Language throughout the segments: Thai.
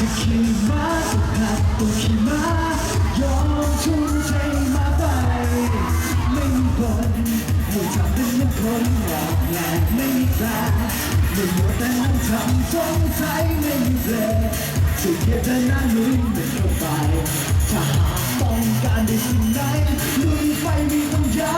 จะขี่ม้าก็ขับตัวขี่ม้ายอมทุ่มเทมาไป ไม่มีผลไม่ทำเป็นเหมือนคนหลอกแหลกไม่มีแปลไม่หมัวแต่นั่งทำสงสัยไม่มีเพลงสุดเกียรติหน้าลุยไม่เข้าไปถ้าหากต้องการได้สิ่งใดลุยไปม่ต้องยาว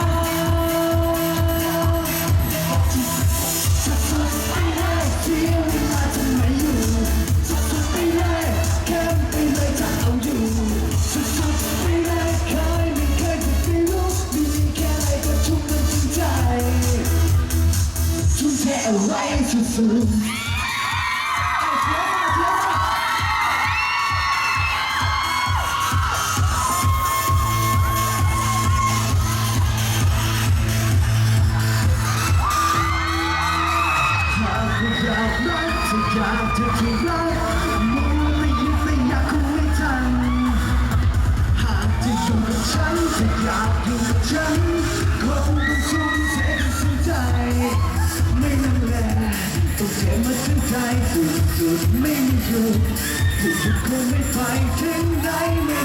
ว้อาเสียมาเสียมาหากคุณอยากรักถ้าอยากจะถูกรักมองไม่ยินไม่อยากคงไม่ทันหากจะอยู่กับฉันถ้าอยากอยู่กับฉัน ใจสุดไม่มีหยุดดุดคงไม่ไปถึงไหนไม่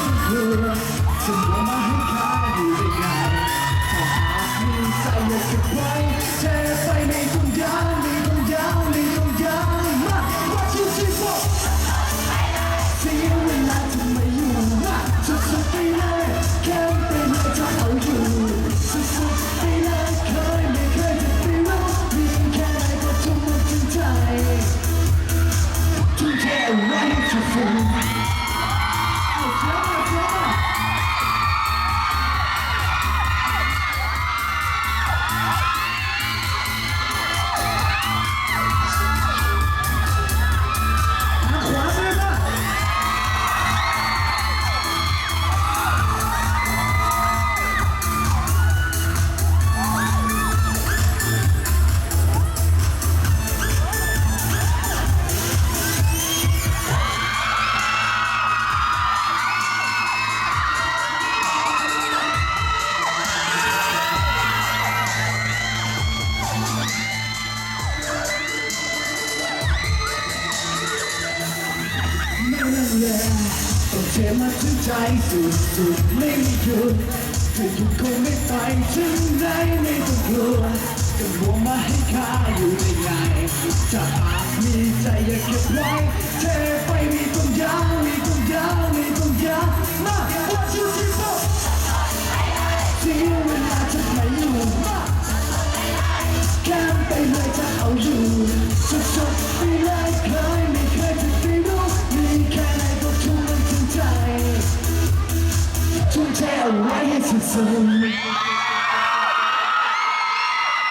เทมาถึงใจสุดๆไม่มีหยุดจะหยุดคงไม่ไปถึงไหนไม่ต้องกลัวจะบวมาให้ข้าอยู่ได้ไงจะหากมีใจอยากเก็บไว้เทไปไม่ต้อ มมันถึ